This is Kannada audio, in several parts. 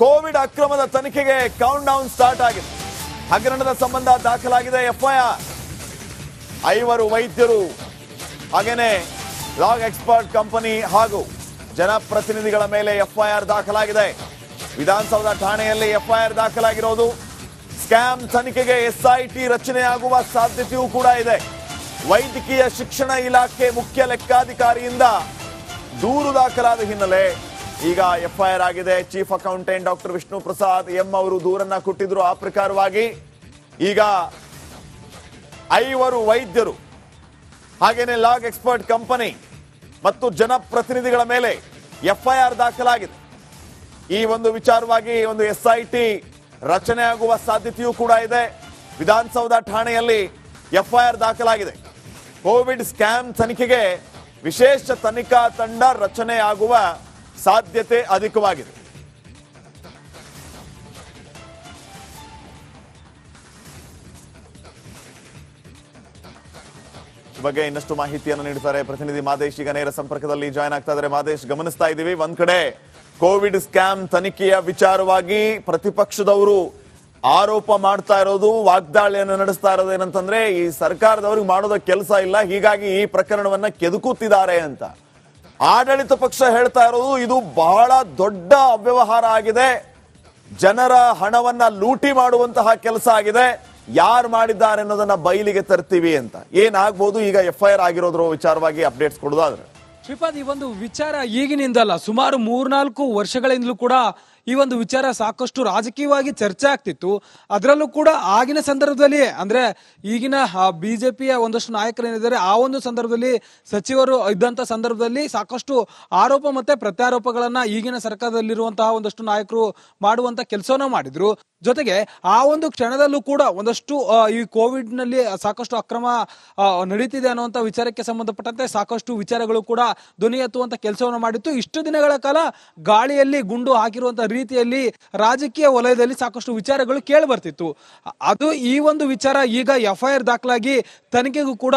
ಕೋವಿಡ್ ಅಕ್ರಮದ ತನಿಖೆಗೆ ಕೌಂಟ್ ಡೌನ್ ಸ್ಟಾರ್ಟ್ ಆಗಿದೆ. ಹಗರಣದ ಸಂಬಂಧ ದಾಖಲಾಗಿದೆ ಎಫ್ಐಆರ್. ಐವರು ವೈದ್ಯರು, ಹಾಗೇನೆ ಲಾಗ್ ಎಕ್ಸ್ಪರ್ಟ್ ಕಂಪನಿ ಹಾಗೂ ಜನಪ್ರತಿನಿಧಿಗಳ ಮೇಲೆ ಎಫ್ಐಆರ್ ದಾಖಲಾಗಿದೆ. ವಿಧಾನಸೌಧ ಠಾಣೆಯಲ್ಲಿ ಎಫ್ಐಆರ್ ದಾಖಲಾಗಿರೋದು. ಸ್ಕ್ಯಾಮ್ ತನಿಖೆಗೆ ಎಸ್ಐಟಿ ರಚನೆಯಾಗುವ ಸಾಧ್ಯತೆಯೂ ಕೂಡ ಇದೆ. ವೈದ್ಯಕೀಯ ಶಿಕ್ಷಣ ಇಲಾಖೆ ಮುಖ್ಯ ಲೆಕ್ಕಾಧಿಕಾರಿಯಿಂದ ದೂರು ದಾಖಲಾದ ಹಿನ್ನೆಲೆ ಈಗ ಎಫ್ಐಆರ್ ಆಗಿದೆ. Chief accountant doctor Vishnu Prasad M ಅವರು ದೂರನ್ನ ಕೊಟ್ಟಿದ್ರು ಆ ಪ್ರಕಾರವಾಗಿ. ಈಗ ಐವರು ವೈದ್ಯರು, ಹಾಗೇನೆ ಲಾಗ್ ಎಕ್ಸ್ಪರ್ಟ್ ಕಂಪನಿ ಮತ್ತು ಜನಪ್ರತಿನಿಧಿಗಳ ಮೇಲೆ ಎಫ್ಐಆರ್ ದಾಖಲಾಗಿದೆ. ಈ ಒಂದು ವಿಚಾರವಾಗಿ ಒಂದು ಎಸ್ಐಟಿ ರಚನೆ ಆಗುವ ಸಾಧ್ಯತೆಯೂ ಕೂಡ ಇದೆ. ವಿಧಾನಸೌಧ ಠಾಣೆಯಲ್ಲಿ ಎಫ್ಐಆರ್ ದಾಖಲಾಗಿದೆ. ಕೋವಿಡ್ ಸ್ಕ್ಯಾಮ್ ತನಿಖೆಗೆ ವಿಶೇಷ ತನಿಖಾ ತಂಡ ರಚನೆ ಆಗುವ ಸಾಧ್ಯತೆ ಅಧಿಕವಾಗಿದೆ. ಬಗ್ಗೆ ಇನ್ನಷ್ಟು ಮಾಹಿತಿಯನ್ನು ನೀಡುತ್ತಾರೆ ಪ್ರತಿನಿಧಿ ಮಾದೇಶ್. ಈಗ ನೇರ ಸಂಪರ್ಕದಲ್ಲಿ ಜಾಯ್ನ್ ಆಗ್ತಾ ಇದ್ದಾರೆ. ಮಾದೇಶ್, ಗಮನಿಸ್ತಾ ಇದ್ದೀವಿ. ಒಂದ್ ಕಡೆ ಕೋವಿಡ್ ಸ್ಕ್ಯಾಮ್ ತನಿಖೆಯ ವಿಚಾರವಾಗಿ ಪ್ರತಿಪಕ್ಷದವರು ಆರೋಪ ಮಾಡ್ತಾ ಇರೋದು, ವಾಗ್ದಾಳಿಯನ್ನು ನಡೆಸ್ತಾ ಇರೋದು ಏನಂತಂದ್ರೆ ಈ ಸರ್ಕಾರದವ್ರಿಗೆ ಮಾಡೋದ ಕೆಲಸ ಇಲ್ಲ. ಹೀಗಾಗಿ ಈ ಪ್ರಕರಣವನ್ನ ಕೆದಕುತ್ತಿದ್ದಾರೆ ಅಂತ. ಆಡಳಿತ ಪಕ್ಷ ಹೇಳ್ತಾ ಇರೋದು ಇದು ಬಹಳ ದೊಡ್ಡ ಅವ್ಯವಹಾರ ಆಗಿದೆ. ಜನರ ಹಣವನ್ನ ಲೂಟಿ ಮಾಡುವಂತಹ ಕೆಲಸ ಆಗಿದೆ. ಯಾರು ಮಾಡಿದ್ದಾರೆ ಅನ್ನೋದನ್ನ ಬಯಲಿಗೆ ತರ್ತೀವಿ ಅಂತ. ಏನಾಗ್ಬೋದು ಈಗ ಎಫ್ ಐ ಆರ್ ಆಗಿರೋದ್ರ ವಿಚಾರವಾಗಿ ಅಪ್ಡೇಟ್ಸ್ ಕೊಡೋದಾದ್ರೆ. ಶ್ರೀಪಾದ್, ಈ ಒಂದು ವಿಚಾರ ಈಗಿನಿಂದಲ್ಲ, ಸುಮಾರು ಮೂರ್ನಾಲ್ಕು ವರ್ಷಗಳಿಂದಲೂ ಕೂಡ ಈ ಒಂದು ವಿಚಾರ ಸಾಕಷ್ಟು ರಾಜಕೀಯವಾಗಿ ಚರ್ಚೆ ಆಗ್ತಿತ್ತು. ಅದರಲ್ಲೂ ಕೂಡ ಆಗಿನ ಸಂದರ್ಭದಲ್ಲಿ, ಅಂದ್ರೆ ಈಗಿನ ಬಿಜೆಪಿಯ ಒಂದಷ್ಟು ನಾಯಕರೇನಿದ್ದಾರೆ, ಆ ಒಂದು ಸಂದರ್ಭದಲ್ಲಿ ಸಚಿವರು ಇದ್ದಂತ ಸಂದರ್ಭದಲ್ಲಿ ಸಾಕಷ್ಟು ಆರೋಪ ಮತ್ತೆ ಪ್ರತ್ಯಾರೋಪಗಳನ್ನ ಈಗಿನ ಸರ್ಕಾರದಲ್ಲಿರುವಂತಹ ಒಂದಷ್ಟು ನಾಯಕರು ಮಾಡುವಂತ ಕೆಲಸವನ್ನ ಮಾಡಿದ್ರು. ಜೊತೆಗೆ ಆ ಒಂದು ಕ್ಷಣದಲ್ಲೂ ಕೂಡ ಒಂದಷ್ಟು ಈ ಕೋವಿಡ್ನಲ್ಲಿ ಸಾಕಷ್ಟು ಅಕ್ರಮ ನಡೀತಿದೆ ಅನ್ನುವಂತ ವಿಚಾರಕ್ಕೆ ಸಂಬಂಧಪಟ್ಟಂತೆ ಸಾಕಷ್ಟು ವಿಚಾರಗಳು ಕೂಡ ಧ್ವನಿ ಎತ್ತುವಂತ ಕೆಲಸವನ್ನು ಮಾಡಿತ್ತು. ಇಷ್ಟು ದಿನಗಳ ಕಾಲ ಗಾಳಿಯಲ್ಲಿ ಗುಂಡು ಹಾಕಿರುವಂತ ರೀತಿಯಲ್ಲಿ ರಾಜಕೀಯ ವಲಯದಲ್ಲಿ ಸಾಕಷ್ಟು ವಿಚಾರಗಳು ಕೇಳಿ ಬರ್ತಿತ್ತು. ಅದು ಈ ಒಂದು ವಿಚಾರ ಈಗ ಎಫ್ ಐ ಆರ್ ದಾಖಲಾಗಿ ತನಿಖೆಗೂ ಕೂಡ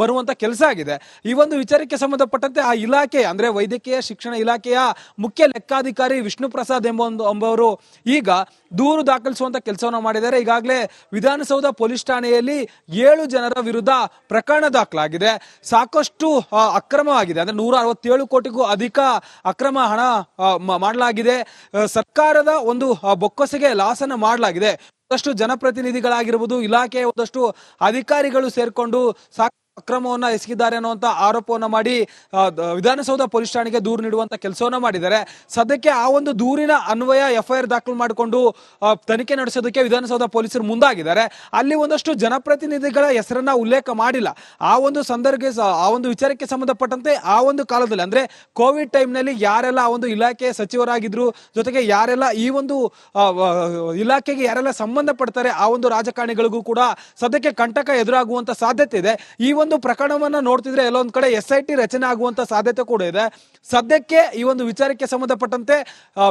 ಬರುವಂತ ಕೆಲಸ ಆಗಿದೆ. ಈ ಒಂದು ವಿಚಾರಕ್ಕೆ ಸಂಬಂಧಪಟ್ಟಂತೆ ಆ ಇಲಾಖೆ, ಅಂದ್ರೆ ವೈದ್ಯಕೀಯ ಶಿಕ್ಷಣ ಇಲಾಖೆಯ ಮುಖ್ಯ ಲೆಕ್ಕಾಧಿಕಾರಿ ವಿಷ್ಣು ಪ್ರಸಾದ್ ಎಂಬ ಒಂದು, ಎಂಬವರು ಈಗ ದೂರು ದಾಖಲಿಸುವಂತ ಕೆಲಸವನ್ನು ಮಾಡಿದ್ದಾರೆ. ಈಗಾಗಲೇ ವಿಧಾನಸೌಧ ಪೊಲೀಸ್ ಠಾಣೆಯಲ್ಲಿ ಏಳು ಜನರ ವಿರುದ್ಧ ಪ್ರಕರಣ ದಾಖಲಾಗಿದೆ. ಸಾಕಷ್ಟು ಅಕ್ರಮವಾಗಿದೆ. ಅಂದ್ರೆ ನೂರ ಅರವತ್ತೇಳು ಕೋಟಿಗೂ ಅಧಿಕ ಅಕ್ರಮ ಹಣ ಮಾಡಲಾಗಿದೆ. ಸರ್ಕಾರದ ಒಂದು ಬೊಕ್ಕಸಿಗೆ ಲಾಸನ ಮಾಡಲಾಗಿದೆ. ಒಂದಷ್ಟು ಜನಪ್ರತಿನಿಧಿಗಳಾಗಿರ್ಬೋದು ಇಲಾಖೆಯ ಒಂದಷ್ಟು ಅಧಿಕಾರಿಗಳು ಸೇರ್ಕೊಂಡು ಸಾಕು ಅಕ್ರಮವನ್ನ ಎಸಗಿದ್ದಾರೆ ಅನ್ನುವಂತ ಆರೋಪವನ್ನ ಮಾಡಿ ವಿಧಾನಸೌಧ ಪೊಲೀಸ್ ಠಾಣೆಗೆ ದೂರು ನೀಡುವಂತ ಕೆಲಸವನ್ನ ಮಾಡಿದ್ದಾರೆ. ಸದ್ಯಕ್ಕೆ ಆ ಒಂದು ದೂರಿನ ಅನ್ವಯ ಎಫ್ಐಆರ್ ದಾಖಲು ಮಾಡಿಕೊಂಡು ತನಿಖೆ ನಡೆಸೋದಕ್ಕೆ ವಿಧಾನಸೌಧ ಪೊಲೀಸರು ಮುಂದಾಗಿದ್ದಾರೆ. ಅಲ್ಲಿ ಒಂದಷ್ಟು ಜನಪ್ರತಿನಿಧಿಗಳ ಹೆಸರನ್ನ ಉಲ್ಲೇಖ ಮಾಡಿಲ್ಲ. ಆ ಒಂದು ಸಂದರ್ಭ ಆ ಒಂದು ವಿಚಾರಕ್ಕೆ ಸಂಬಂಧಪಟ್ಟಂತೆ ಆ ಒಂದು ಕಾಲದಲ್ಲಿ, ಅಂದ್ರೆ ಕೋವಿಡ್ ಟೈಮ್ನಲ್ಲಿ ಯಾರೆಲ್ಲ ಆ ಒಂದು ಇಲಾಖೆ ಸಚಿವರಾಗಿದ್ರು, ಜೊತೆಗೆ ಯಾರೆಲ್ಲ ಈ ಒಂದು ಇಲಾಖೆಗೆ ಯಾರೆಲ್ಲ ಸಂಬಂಧಪಡ್ತಾರೆ ಆ ಒಂದು ರಾಜಕಾರಣಿಗಳಿಗೂ ಕೂಡ ಸದ್ಯಕ್ಕೆ ಕಂಟಕ ಎದುರಾಗುವಂತ ಸಾಧ್ಯತೆ ಇದೆ. ಈ ಒಂದು ಪ್ರಕರಣವನ್ನ ನೋಡ್ತಿದ್ರೆ ಎಲ್ಲೊಂದ್ ಕಡೆ ಎಸ್ ಐ ಟಿ ರಚನೆ ಆಗುವಂತ ಸಾಧ್ಯತೆ ಕೂಡ ಇದೆ. ಸದ್ಯಕ್ಕೆ ಈ ಒಂದು ವಿಚಾರಕ್ಕೆ ಸಂಬಂಧಪಟ್ಟಂತೆ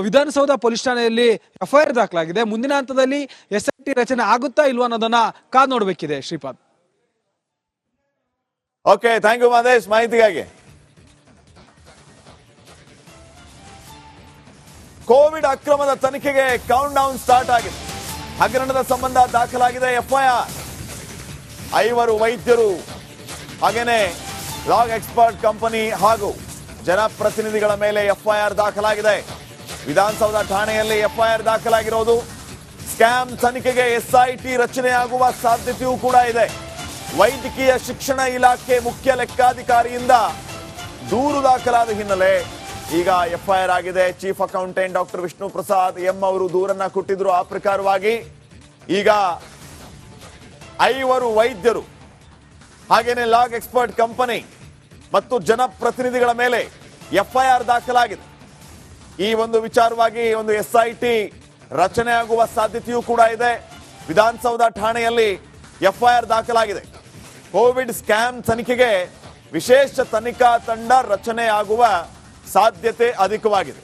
ವಿಧಾನಸೌಧ ಪೊಲೀಸ್ ಠಾಣೆಯಲ್ಲಿ ಎಫ್ಐಆರ್ ದಾಖಲಾಗಿದೆ. ಮುಂದಿನ ಹಂತದಲ್ಲಿ ಎಸ್ ಐ ಟಿ ರಚನೆ ಆಗುತ್ತಾ ಇಲ್ವಾ ಅನ್ನೋದನ್ನ ಕಾದ್ ನೋಡ್ಬೇಕಿದೆ Shripad. Okay thank you Madesh ಮಾಹಿತಿಗಾಗಿ. ಕೋವಿಡ್ ಅಕ್ರಮದ ತನಿಖೆಗೆ ಕೌಂಟ್ ಡೌನ್ ಸ್ಟಾರ್ಟ್ ಆಗಿದೆ. ಹಗರಣದ ಸಂಬಂಧ ದಾಖಲಾಗಿದೆ ಎಫ್ಐಆರ್ ಐವರು ವೈದ್ಯರು ಹಾಗೇನೆ ಲಾಗ್ ಎಕ್ಸ್ಪರ್ಟ್ ಕಂಪನಿ ಹಾಗೂ ಜನಪ್ರತಿನಿಧಿಗಳ ಮೇಲೆ ಎಫ್ಐಆರ್ ದಾಖಲಾಗಿದೆ. ವಿಧಾನಸೌಧ ಠಾಣೆಯಲ್ಲಿ ಎಫ್ಐಆರ್ ದಾಖಲಾಗಿರೋದು ಸ್ಕ್ಯಾಮ್ ತನಿಖೆಗೆ ಎಸ್ಐಟಿ ರಚನೆಯಾಗುವ ಸಾಧ್ಯತೆಯೂ ಕೂಡ ಇದೆ. ವೈದ್ಯಕೀಯ ಶಿಕ್ಷಣ ಇಲಾಖೆ ಮುಖ್ಯ ಲೆಕ್ಕಾಧಿಕಾರಿಯಿಂದ ದೂರು ದಾಖಲಾದ ಹಿನ್ನೆಲೆ ಈಗ ಎಫ್ಐಆರ್ ಆಗಿದೆ. Chief accountant doctor Vishnu Prasad M ಅವರು ದೂರನ್ನ ಕೊಟ್ಟಿದ್ರು ಆ ಪ್ರಕಾರವಾಗಿ. ಈಗ ಐವರು ವೈದ್ಯರು ಹಾಗೇನೆ ಲಾಗ್ ಎಕ್ಸ್ಪರ್ಟ್ ಕಂಪನಿ ಮತ್ತು ಜನಪ್ರತಿನಿಧಿಗಳ ಮೇಲೆ ಎಫ್ಐಆರ್ ದಾಖಲಾಗಿದೆ. ಈ ಒಂದು ವಿಚಾರವಾಗಿ ಒಂದು ಎಸ್ಐಟಿ ರಚನೆ ಆಗುವ ಸಾಧ್ಯತೆಯೂ ಕೂಡ ಇದೆ. ವಿಧಾನಸೌಧ ಠಾಣೆಯಲ್ಲಿ ಎಫ್ಐಆರ್ ದಾಖಲಾಗಿದೆ. ಕೋವಿಡ್ ಸ್ಕ್ಯಾಮ್ ತನಿಖೆಗೆ ವಿಶೇಷ ತನಿಖಾ ತಂಡ ರಚನೆ ಆಗುವ ಸಾಧ್ಯತೆ ಅಧಿಕವಾಗಿದೆ.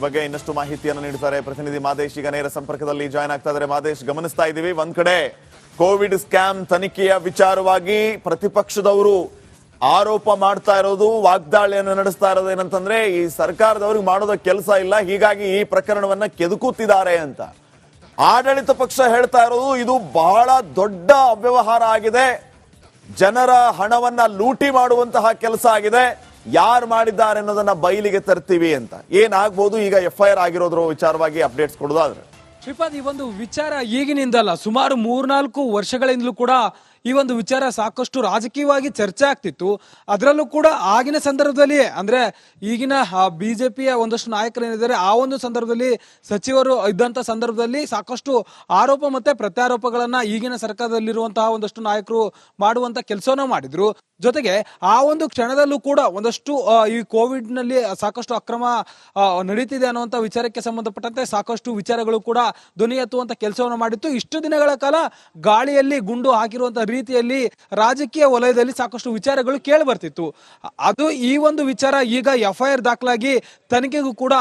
ಬಗ್ಗೆ ಇನ್ನಷ್ಟು ಮಾಹಿತಿಯನ್ನು ನೀಡುತ್ತಾರೆ ಪ್ರತಿನಿಧಿ ಮಾದೇಶ್. ಈಗ ನೇರ ಸಂಪರ್ಕದಲ್ಲಿ ಜಾಯ್ನ್ ಆಗ್ತಾ ಇದ್ದಾರೆ. ಮಾದೇಶ್, ಗಮನಿಸ್ತಾ ಇದ್ದೀವಿ. ಒಂದ್ ಕಡೆ ಕೋವಿಡ್ ಸ್ಕ್ಯಾಮ್ ತನಿಖೆಯ ವಿಚಾರವಾಗಿ ಪ್ರತಿಪಕ್ಷದವರು ಆರೋಪ ಮಾಡ್ತಾ ಇರೋದು, ವಾಗ್ದಾಳಿಯನ್ನು ನಡೆಸ್ತಾ ಇರೋದು ಏನಂತಂದ್ರೆ, ಈ ಸರ್ಕಾರದವ್ರಿಗೆ ಮಾಡೋದ ಕೆಲಸ ಇಲ್ಲ. ಹೀಗಾಗಿ ಈ ಪ್ರಕರಣವನ್ನ ಕೆದಕುತ್ತಿದ್ದಾರೆ ಅಂತ. ಆಡಳಿತ ಪಕ್ಷ ಹೇಳ್ತಾ ಇರೋದು, ಇದು ಬಹಳ ದೊಡ್ಡ ಅವ್ಯವಹಾರ ಆಗಿದೆ. ಜನರ ಹಣವನ್ನ ಲೂಟಿ ಮಾಡುವಂತಹ ಕೆಲಸ ಆಗಿದೆ. ಯಾರು ಮಾಡಿದ್ದಾರೆ ಅನ್ನೋದನ್ನ ಬಯಲಿಗೆ ತರ್ತೀವಿ ಅಂತ. ಏನಾಗ್ಬೋದು? ಈಗ ಎಫ್ ಐ ಆರ್ ಆಗಿರೋದ್ರ ವಿಚಾರವಾಗಿ ಅಪ್ಡೇಟ್ಸ್ ಕೊಡೋದಾದ್ರೆ. ಶ್ರೀಪಾದ್, ಈ ಒಂದು ವಿಚಾರ ಈಗಿನಿಂದಲ್ಲ, ಸುಮಾರು ಮೂರ್ನಾಲ್ಕು ವರ್ಷಗಳಿಂದಲೂ ಕೂಡ ಈ ಒಂದು ವಿಚಾರ ಸಾಕಷ್ಟು ರಾಜಕೀಯವಾಗಿ ಚರ್ಚೆ ಆಗ್ತಿತ್ತು. ಅದರಲ್ಲೂ ಕೂಡ ಆಗಿನ ಸಂದರ್ಭದಲ್ಲಿ ಅಂದ್ರೆ ಈಗಿನ ಬಿಜೆಪಿಯ ಒಂದಷ್ಟು ನಾಯಕರು ಏನಿದ್ದಾರೆ ಆ ಒಂದು ಸಂದರ್ಭದಲ್ಲಿ ಸಚಿವರು ಇದ್ದಂತ ಸಂದರ್ಭದಲ್ಲಿ ಸಾಕಷ್ಟು ಆರೋಪ ಮತ್ತೆ ಪ್ರತ್ಯಾರೋಪಗಳನ್ನ ಈಗಿನ ಸರ್ಕಾರದಲ್ಲಿರುವಂತಹ ಒಂದಷ್ಟು ನಾಯಕರು ಮಾಡುವಂತ ಕೆಲಸವನ್ನ ಮಾಡಿದ್ರು. ಜೊತೆಗೆ ಆ ಒಂದು ಕ್ಷಣದಲ್ಲೂ ಕೂಡ ಒಂದಷ್ಟು ಈ ಕೋವಿಡ್ನಲ್ಲಿ ಸಾಕಷ್ಟು ಅಕ್ರಮ ನಡೀತಿದೆ ಅನ್ನುವಂತ ವಿಚಾರಕ್ಕೆ ಸಂಬಂಧಪಟ್ಟಂತೆ ಸಾಕಷ್ಟು ವಿಚಾರಗಳು ಕೂಡ ಧ್ವನಿ ಎತ್ತುವಂತ ಕೆಲಸವನ್ನು ಮಾಡಿತ್ತು. ಇಷ್ಟು ದಿನಗಳ ಕಾಲ ಗಾಳಿಯಲ್ಲಿ ಗುಂಡು ಹಾಕಿರುವಂತ ರೀತಿಯಲ್ಲಿ ರಾಜಕೀಯ ವಲಯದಲ್ಲಿ ಸಾಕಷ್ಟು ವಿಚಾರಗಳು ಕೇಳಿ ಬರ್ತಿತ್ತು. ಅದು ಈ ಒಂದು ವಿಚಾರ ಈಗ ಎಫ್ ಐ ಆರ್ ದಾಖಲಾಗಿ ತನಿಖೆಗೂ ಕೂಡ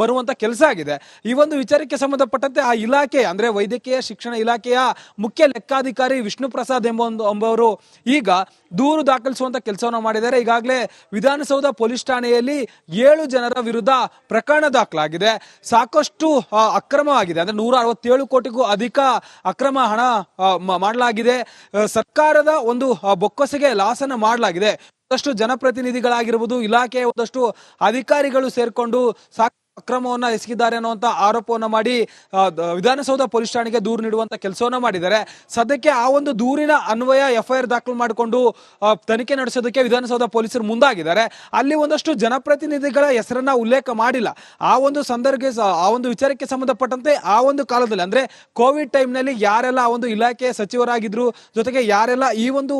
ಬರುವಂತ ಕೆಲಸ ಆಗಿದೆ. ಈ ಒಂದು ವಿಚಾರಕ್ಕೆ ಸಂಬಂಧಪಟ್ಟಂತೆ ಆ ಇಲಾಖೆ, ಅಂದ್ರೆ ವೈದ್ಯಕೀಯ ಶಿಕ್ಷಣ ಇಲಾಖೆಯ ಮುಖ್ಯ ಲೆಕ್ಕಾಧಿಕಾರಿ ವಿಷ್ಣು ಪ್ರಸಾದ್ ಎಂಬ ಎಂಬವರು ಈಗ ದೂರು ದಾಖಲಿಸುವಂತ ಕೆಲಸವನ್ನು ಮಾಡಿದ್ದಾರೆ. ಈಗಾಗಲೇ ವಿಧಾನಸೌಧ ಪೊಲೀಸ್ ಠಾಣೆಯಲ್ಲಿ ಏಳು ಜನರ ವಿರುದ್ಧ ಪ್ರಕರಣ ದಾಖಲಾಗಿದೆ. ಸಾಕಷ್ಟು ಅಕ್ರಮವಾಗಿದೆ. ಅಂದ್ರೆ ನೂರ ಅರವತ್ತೇಳು ಕೋಟಿಗೂ ಅಧಿಕ ಅಕ್ರಮ ಹಣ ಮಾಡಲಾಗಿದೆ. ಸರ್ಕಾರದ ಒಂದು ಬೊಕ್ಕಸಿಗೆ ಲಾಸನ ಲಾಸ್ ಮಾಡಲಾಗಿದೆ. ಒಂದಷ್ಟು ಜನಪ್ರತಿನಿಧಿಗಳಾಗಿರ್ಬೋದು ಇಲಾಖೆಯ ಒಂದಷ್ಟು ಅಧಿಕಾರಿಗಳು ಸೇರ್ಕೊಂಡು ಸಾಕು ಅಕ್ರಮವನ್ನ ಎಸಗಿದ್ದಾರೆ ಅನ್ನುವಂತ ಆರೋಪವನ್ನ ಮಾಡಿ ವಿಧಾನಸೌಧ ಪೊಲೀಸ್ ಠಾಣೆಗೆ ದೂರು ನೀಡುವಂತ ಕೆಲಸವನ್ನ ಮಾಡಿದ್ದಾರೆ. ಸದ್ಯಕ್ಕೆ ಆ ಒಂದು ದೂರಿನ ಅನ್ವಯ ಎಫ್ಐಆರ್ ದಾಖಲು ಮಾಡಿಕೊಂಡು ತನಿಖೆ ನಡೆಸೋದಕ್ಕೆ ವಿಧಾನಸೌಧ ಪೊಲೀಸರು ಮುಂದಾಗಿದ್ದಾರೆ. ಅಲ್ಲಿ ಒಂದಷ್ಟು ಜನಪ್ರತಿನಿಧಿಗಳ ಹೆಸರನ್ನ ಉಲ್ಲೇಖ ಮಾಡಿಲ್ಲ. ಆ ಒಂದು ಸಂದರ್ಭಕ್ಕೆ ಆ ಒಂದು ವಿಚಾರಕ್ಕೆ ಸಂಬಂಧಪಟ್ಟಂತೆ ಆ ಒಂದು ಕಾಲದಲ್ಲಿ, ಅಂದ್ರೆ ಕೋವಿಡ್ ಟೈಮ್ನಲ್ಲಿ ಯಾರೆಲ್ಲ ಆ ಒಂದು ಇಲಾಖೆಯ ಸಚಿವರಾಗಿದ್ರು, ಜೊತೆಗೆ ಯಾರೆಲ್ಲ ಈ ಒಂದು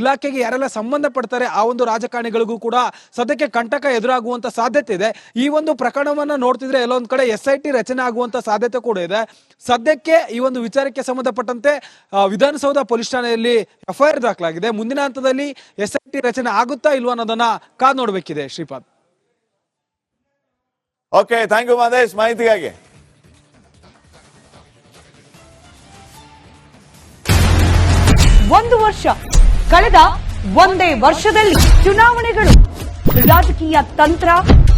ಇಲಾಖೆಗೆ ಯಾರೆಲ್ಲ ಸಂಬಂಧಪಡ್ತಾರೆ ಆ ಒಂದು ರಾಜಕಾರಣಿಗಳಿಗೂ ಕೂಡ ಸದ್ಯಕ್ಕೆ ಕಂಟಕ ಎದುರಾಗುವಂತ ಸಾಧ್ಯತೆ ಇದೆ. ಈ ಒಂದು ಪ್ರಕರಣವನ್ನ ನೋಡ್ತಿದ್ರೆ ಎಲ್ಲೊಂದ್ ಕಡೆ ಎಸ್ ಐ ಟಿ ರಚನೆ ಆಗುವಂತ ಸಾಧ್ಯತೆ ಕೂಡ ಇದೆ. ಸದ್ಯಕ್ಕೆ ಈ ಒಂದು ವಿಚಾರಕ್ಕೆ ಸಂಬಂಧಪಟ್ಟಂತೆ ವಿಧಾನಸೌಧ ಪೊಲೀಸ್ ಠಾಣೆಯಲ್ಲಿ ಎಫ್ಐಆರ್ ದಾಖಲಾಗಿದೆ. ಮುಂದಿನ ಹಂತದಲ್ಲಿ ಎಸ್ ಐ ಟಿ ರಚನೆ ಆಗುತ್ತಾ ಇಲ್ವಾ ಅನ್ನೋದನ್ನ ಕಾದ್ ನೋಡ್ಬೇಕಿದೆ Shripad. Okay thank you Madesh ಮಾಹಿತಿಗಾಗಿ. ಒಂದು ವರ್ಷ. ಕಳೆದ ಒಂದೇ ವರ್ಷದಲ್ಲಿ ಚುನಾವಣೆಗಳು. ರಾಜಕೀಯ ತಂತ್ರ